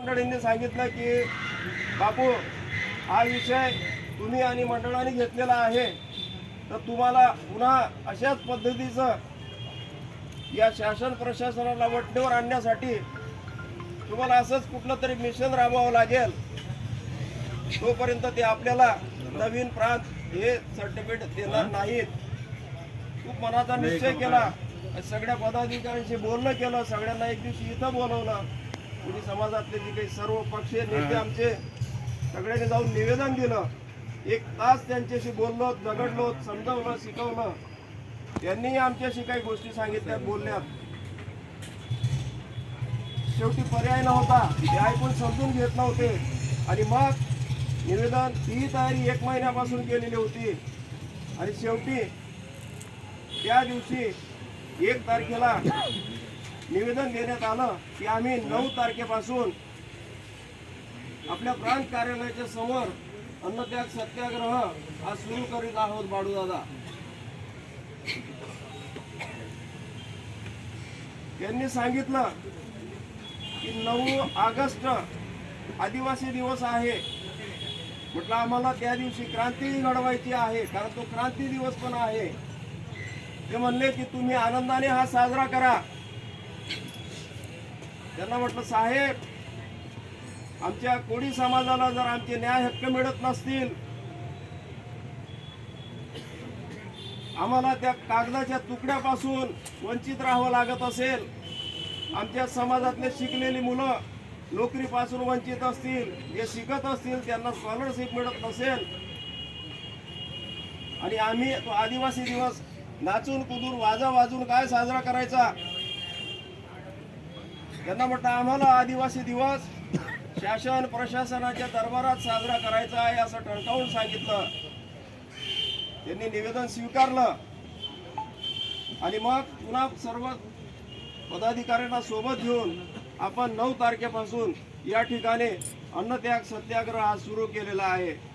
मंडळींनी सांगितलं की बापू हा विषय तुम्ही आणि मंडळाने घेतलेला आहे. तर तुम्हाला पुन्हा अशाच पद्धतीचं या शासन प्रशासनाला वटणीवर आणण्यासाठी तुम्हाला असंच कुठलं तरी मिशन राबवावं लागेल. तोपर्यंत ते आपल्याला नवीन प्रांत हे सर्टिफिकेट देणार नाहीत. खूप मनाचा निश्चय केला. सगळ्या पदाधिकाऱ्यांशी बोलणं केलं. सगळ्यांना एक दिवशी इथं बोलवलं. कुणी समाजातले जे काही सर्व पक्षीय नेते आमचे सगळ्यांनी जाऊन निवेदन दिलं. एक तास त्यांच्याशी बोललो झगडलो समजावलं शिकवलं. त्यांनीही आमच्याशी काही गोष्टी सांगितल्या बोलल्यात. शेवटी पर्याय नव्हता. ते ऐकून समजून घेत नव्हते. आणि मग निवेदन ही तयारी एक महिन्यापासून केलेली होती. आणि शेवटी त्या दिवशी एक तारखेला निवेदन देण्यात आलं की आम्ही नऊ तारखेपासून आपल्या प्रांत कार्यालयाच्या समोर अन्नत्याग सत्याग्रह हा सुरू करीत आहोत बाडूदादा त्यांनी सांगितलं की नऊ ऑगस्ट आदिवासी दिवस आहे. म्हटलं आम्हाला त्या दिवशी क्रांती घडवायची आहे कारण तो क्रांती दिवस पण आहे. ते म्हणले की तुम्ही आनंदाने हा साजरा करा. त्यांना म्हटलं साहेब आमच्या कोळी समाजाला जर आमचे न्याय हक्क मिळत नसतील आम्हाला त्या कागदाच्या तुकड्यापासून वंचित राहावं लागत असेल. आमच्या समाजातले शिकलेली मुलं नोकरीपासून वंचित असतील जे शिकत असतील त्यांना स्कॉलरशिप मिळत नसेल. आणि आम्ही तो आदिवासी दिवस नाचून कुदून वाजा वाजून काय साजरा करायचा? त्यांना म्हटलं आम्हाला आदिवासी दिवस शासन प्रशासनाच्या दरबारात साजरा करायचा आहे असं ठणकावून सांगितलं. त्यांनी निवेदन स्वीकारलं. आणि मग पुन्हा सर्व पदाधिकाऱ्यांना सोबत घेऊन आपण नऊ तारखेपासून या ठिकाणी अन्नत्याग सत्याग्रह हा सुरू केलेला आहे.